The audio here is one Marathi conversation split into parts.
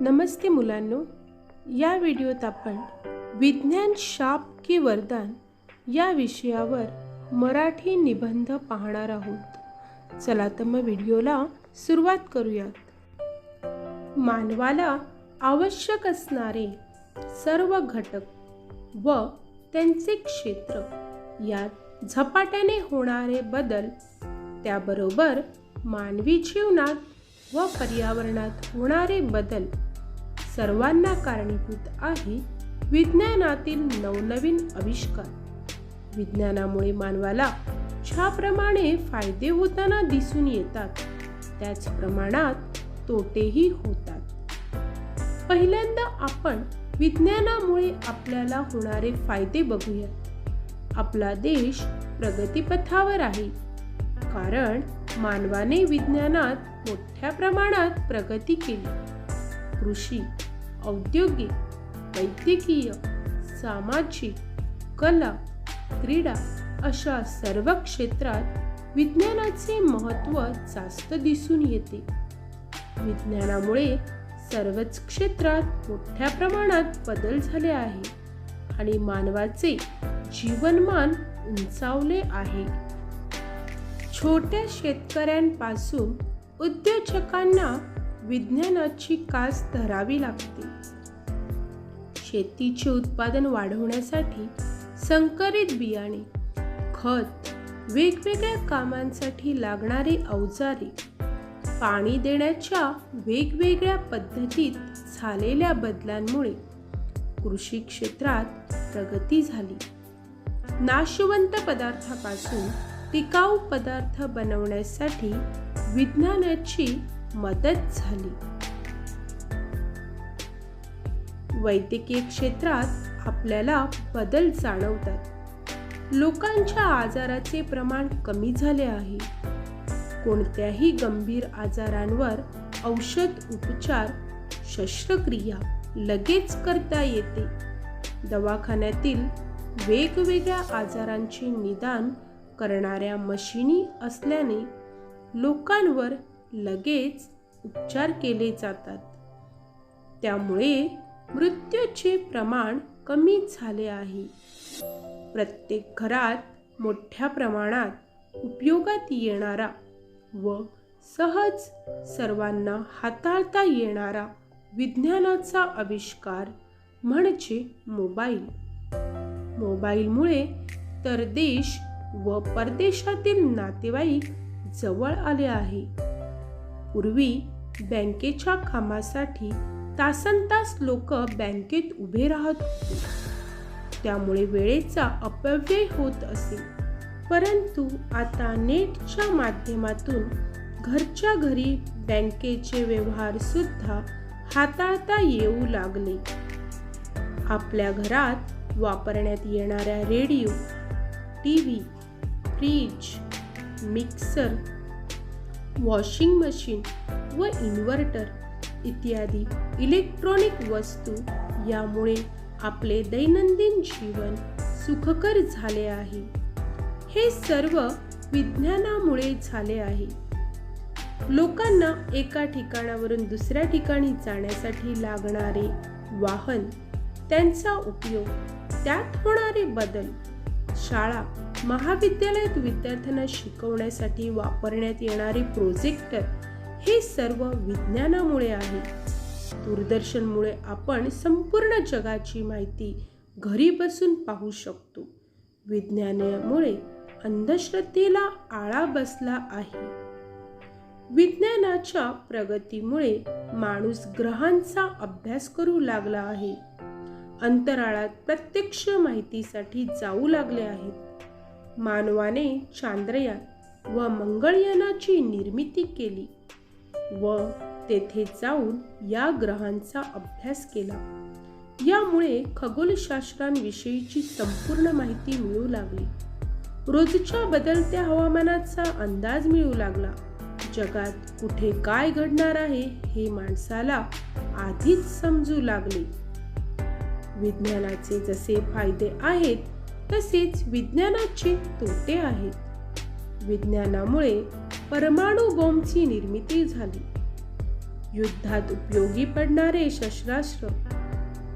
नमस्ते मुलांनो. या व्हिडिओत आपण विज्ञान शाप की वरदान या विषयावर मराठी निबंध पाहणार आहोत. चला तर मग व्हिडिओला सुरुवात करूयात. मानवाला आवश्यक असणारे सर्व घटक व त्यांचे क्षेत्र यात झपाट्याने होणारे बदल त्याबरोबर मानवी जीवनात व पर्यावरणात होणारे बदल सर्वांना कारणीभूत आहे. विज्ञानातील नवनवीन आविष्कार. विज्ञानामुळे मानवाला ज्याप्रमाणे फायदे होताना दिसून येतात त्याच प्रमाणात तोटेही होतात. पहिल्यांदा आपण विज्ञानामुळे आपल्याला होणारे फायदे बघूया. आपला देश प्रगतीपथावर आहे. कारण मानवाने विज्ञानात मोठ्या प्रमाणात प्रगती केली. कृषी औद्योगिक वैद्यकीय सामाजिक कला क्रीडा अशा सर्व क्षेत्रात विज्ञानाचे महत्त्व जास्त दिसून येते. विज्ञानामुळे सर्वच क्षेत्रात मोठ्या प्रमाणात बदल झाले आहे आणि मानवाचे जीवनमान उंचावले आहे. छोट्या शेतकऱ्यांपासून उद्योजकांना विज्ञानाची कास धरावी लागते. शेतीचे उत्पादन वाढवण्यासाठी संकरित बियाणे खत वेगवेगळ्या कामांसाठी लागणारे अवजारे पाणी देण्याच्या वेगवेगळ्या पद्धतीत झालेल्या बदलांमुळे कृषी क्षेत्रात प्रगती झाली. नाशवंत पदार्थापासून टिकाऊ पदार्थ बनवण्यासाठी विज्ञानाची मदत झाली. वैद्यकीय क्षेत्रात आपल्याला बदल जाणवतात. लोकांच्या आजाराचे प्रमाण कमी झाले आहे. कोणत्याही गंभीर आजारांवर औषध उपचार शस्त्रक्रिया लगेच करता येते. दवाखान्यातील वेगवेगळ्या आजारांचे निदान करणाऱ्या मशिनी असल्याने लोकांवर लगेच उपचार केले जातात. त्यामुळे मृत्यूचे प्रमाण कमी झाले आहे. प्रत्येक घरात मोठ्या प्रमाणात उपयोगात येणारा व सहज सर्वांना हाताळता येणारा विज्ञानाचा आविष्कार म्हणजे मोबाईल. मोबाईलमुळे तर देश व परदेशातील नातेवाईक जवळ आले आहे. पूर्वी बँकेच्या कामासाठी तासन तास लोक बँकेत उभे राहत होते. त्यामुळे वेळेचा अपव्यय होत असे. परंतु आता नेटच्या माध्यमातून घरच्या घरी बँकेचे व्यवहार सुद्धा हाताळता येऊ लागले. आपल्या घरात वापरण्यात येणाऱ्या radio T V fridge mixer washing machine व इन्व्हर्टर इत्यादी इलेक्ट्रॉनिक वस्तू यामुळे आपले दैनंदिन जीवन सुखकर झाले आहे. हे सर्व विज्ञानामुळे झाले आहे. लोकांना एका ठिकाणावरून दुसऱ्या ठिकाणी जाण्यासाठी लागणारे वाहन त्यांचा उपयोग त्यात होणारे बदल शाळा महाविद्यालयात विद्यार्थ्यांना शिकवण्यासाठी वापरण्यात येणारे प्रोजेक्टर हे सर्व विज्ञानामुळे आहे. दूरदर्शनमुळे आपण संपूर्ण जगाची माहिती घरी बसून पाहू शकतो. विज्ञानामुळे अंधश्रद्धेला आळा बसला आहे. विज्ञानाच्या प्रगतीमुळे माणूस ग्रहांचा अभ्यास करू लागला आहे. अंतराळात प्रत्यक्ष माहितीसाठी जाऊ लागले आहेत. मानवाने चांद्रयान व मंगळयानाची निर्मिती केली व तेथे जाऊन या ग्रहांचा अभ्यास केला. यामुळे खगोलशास्त्रांविषयीची संपूर्ण माहिती मिळू लागली. रोजच्या बदलत्या हवामानाचा अंदाज मिळू लागला. जगात कुठे काय घडणार आहे हे माणसाला आधीच समजू लागले. विज्ञानाचे जसे फायदे आहेत तसेच विज्ञानाचे तोटे आहेत. विज्ञानामुळे परमाणु बॉम्बची निर्मिती झाली. युद्धात उपयोगी पडणारे शस्त्रास्त्र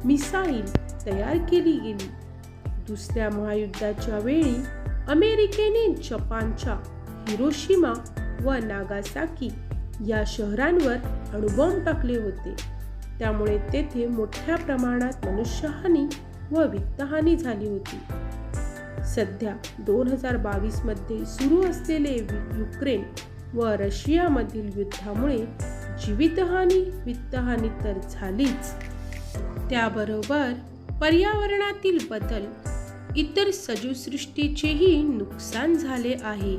मिसाईल तयार केली गेली. दुसऱ्या महायुद्धाच्या वेळी अमेरिकेने जपानच्या हिरोशिमा व नागासाकी या शहरांवर अणुबॉम्ब टाकले होते. त्यामुळे तेथे मोठ्या प्रमाणात मनुष्यहानी व वित्तहानी झाली होती. सध्या दोन हजार बावीसमध्ये सुरू असलेले युक्रेन व रशियामधील युद्धामुळे जीवितहानी वित्तहानी तर झालीच. त्याबरोबर पर्यावरणातील बदल इतर सजीवसृष्टीचेही नुकसान झाले आहे.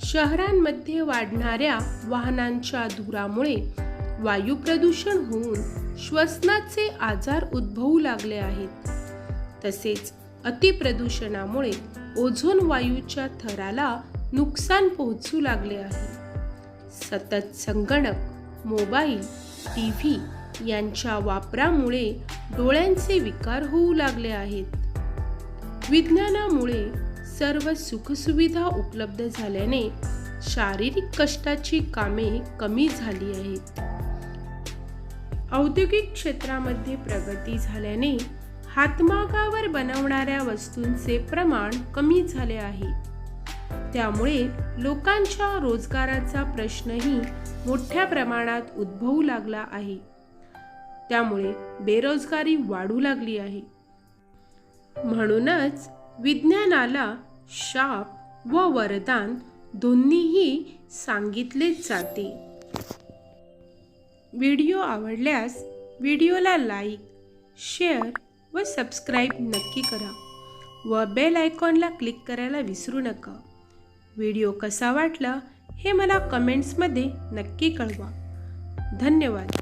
शहरांमध्ये वाढणाऱ्या वाहनांच्या धुरामुळे वायू प्रदूषण होऊन श्वसनाचे आजार उद्भवू लागले आहेत. तसेच अतिप्रदूषणामुळे ओझोन वायूच्या थराला नुकसान पोहोचू लागले आहे. सतत संगणक मोबाईल टी व्ही यांच्या वापरामुळे डोळ्यांचे विकार होऊ लागले आहेत. विज्ञानामुळे सर्व सुखसुविधा उपलब्ध झाल्याने शारीरिक कष्टाची कामे कमी झाली आहेत. औद्योगिक क्षेत्रामध्ये प्रगती झाल्याने हातमागावर बनवणाऱ्या वस्तूंचे प्रमाण कमी झाले आहे. त्यामुळे लोकांच्या रोजगाराचा प्रश्नही मोठ्या प्रमाणात उद्भवू लागला आहे. त्यामुळे बेरोजगारी वाढू लागली आहे. म्हणूनच विज्ञानाला शाप व वरदान दोन्हीही सांगितले जाते. व्हिडिओ आवडल्यास व्हिडिओला लाईक शेअर व सबस्क्राईब नक्की करा व बेल आयकॉनला क्लिक करायला विसरू नका. व्हिडिओ कसा वाटला हे मला कमेंट्समध्ये नक्की कळवा. धन्यवाद.